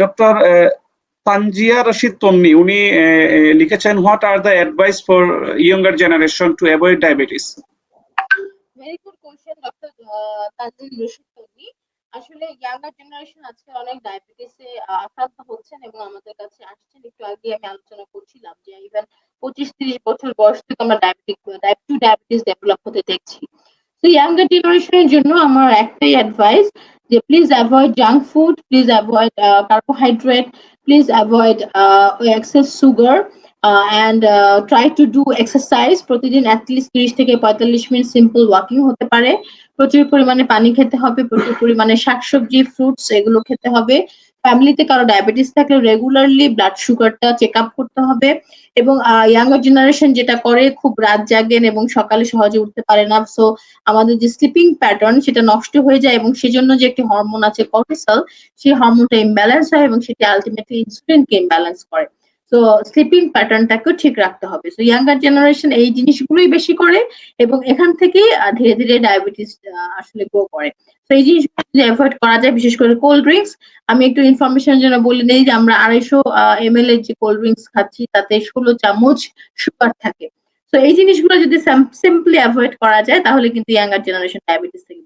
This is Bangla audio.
ডক্টর তানজিয়া রশিদ তন্নি, উনি লিখেছেন what are the advice for younger generation to avoid diabetes very good question doctor Tonni. আসলে ইয়াঙ্গার জেনারেশন আজকে অনেক ডায়াবেটিসে আক্রান্ত হচ্ছেন এবং আমাদের কাছে আসছেন। একটু আগে আমি আলোচনা করছিলাম যে ইভেন পঁচিশ তিরিশ বছর বয়স থেকে আমরা ডায়াবেটিক টু ডায়াবেটিস ডেভেলপ হতে দেখছি। তো ইয়াঙ্গার জেনারেশনের জন্য আমার একটাই অ্যাডভাইস যে please avoid junk food please avoid carbohydrate please avoid excess sugar and try to do exercise প্রতিদিন অ্যাটলিস্ট তিরিশ থেকে পঁয়তাল্লিশ মিনিট সিম্পল ওয়াকিং হতে পারে। প্রচুর পরিমাণে পানি খেতে হবে, প্রচুর পরিমাণে শাকসবজি ফ্রুটস এগুলো খেতে হবে। ফ্যামিলিতে কারও ডায়াবেটিস থাকলে রেগুলারলি ব্লাড সুগারটা চেক আপ করতে হবে। এবং ইয়াঙ্গার জেনারেশন যেটা করে খুব রাত জাগেন এবং সকালে সহজে উঠতে পারে না। সো আমাদের যে স্লিপিং প্যাটার্ন সেটা নষ্ট হয়ে যায় এবং সেজন্য যে একটি হরমোন আছে কর্টিসল সেই হরমোনটা ইমব্যালেন্স হয় এবং সেটি আলটিমেটলি ইনসুলিনকে ইমব্যালেন্স করে। তো স্লিপিং প্যাটার্নটাকেও ঠিক রাখতে হবে। সো ইয়াঙ্গার জেনারেশন এই জিনিসগুলোই বেশি করে এবং এখান আহ, ধীরে ধীরে ডায়াবেটিস আসলে গ্রো করে। তো এই জিনিসগুলো যদি অ্যাভয়েড করা যায় বিশেষ করে কোল্ড ড্রিঙ্কস আমি একটু ইনফরমেশনের জন্য বলে নেই যে আমরা আড়াইশো এম এল এর যে কোল্ড ড্রিঙ্কস খাচ্ছি তাতে ষোলো চামচ সুগার থাকে। তো এই জিনিসগুলো যদি সিম্পলি অ্যাভয়েড করা যায় তাহলে কিন্তু ইয়াঙ্গার জেনারেশন ডায়াবেটিস থেকে